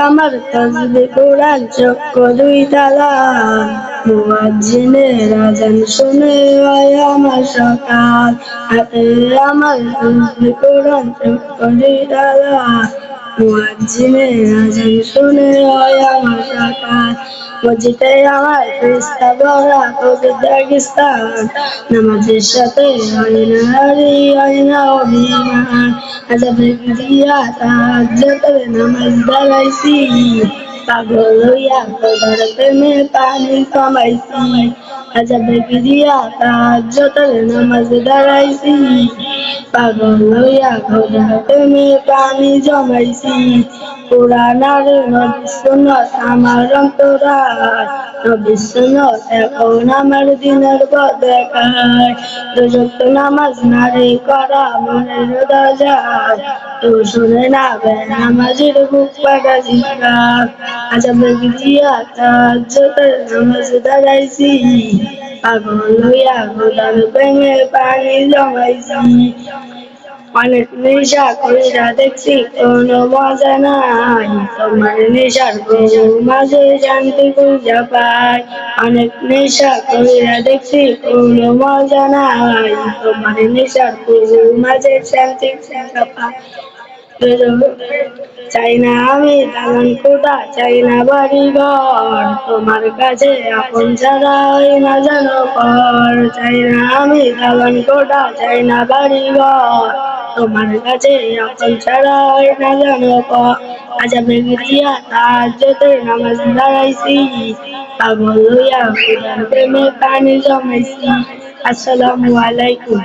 আমার কাজে কোরআন চক্র দুই তালা। মুয়াজ্জিনের আজান শুনে আমার সকাল। হাতে আমার কাজে কোরআন চক্র দুই তালা। মুয়াজ্জিনের আজান শুনে হয় আমার সকাল মসজিদে আমার ফেরিস্তা ভরা কবির দাগিস্তান। নামাজের সাথে হয় না হারি, হয় না অভিমান। আজাবে দিয়া তাহাজ্জুদের নামাজ দাঁড়াইছি। পাগল হইয়া খোদার প্রেমে পানি কমাইছি। আজাবে দিয়া তাহাজ্জুদের নামাজ দাঁড়াইছি। পাগল হইয়া খোদার প্রেমে পানি জমাইছি। কোরআন আর নবী সুন্নাত আমার অন্তরায় নবী সুন্নাত এখন আমার দিনের বদকায় দুজক নামাজ নারী করা মনের দরজায় তো শুনে না বে, নামাজের বুক পাটা জিকার আচ্ছা গিয়া তাজ্জতের নামাজ দাঁড়াইছি। পাগল হইয়া গোদার ব্যাঙে পানি জমাইছি। অনেক নেশা কইরা দেখছি, কোনো মজা নাই। তোমার নেশার গরু মাঝে জানতে খুঁজা পাই। অনেক নেশা কইরা দেখছি, কোনো মজা নাই। তোমার নেশার গরু মাঝে শান্তি পাই। চাই না আমি দালান কোটা চাই না বাড়ি ঘর তোমার কাছে আপন ছাড়া হয় না জানো পর চাই না আমি দালান কোটা চাই না বাড়ি ঘর তোমার কাছে এখন ছাড়া হয় না জানো আজ আমি গিয়া তার যেতে নামাজ দাঁড়াইছি। পাগল হইয়া প্রেমে পানি জমাইছি। আসসালামু আলাইকুম।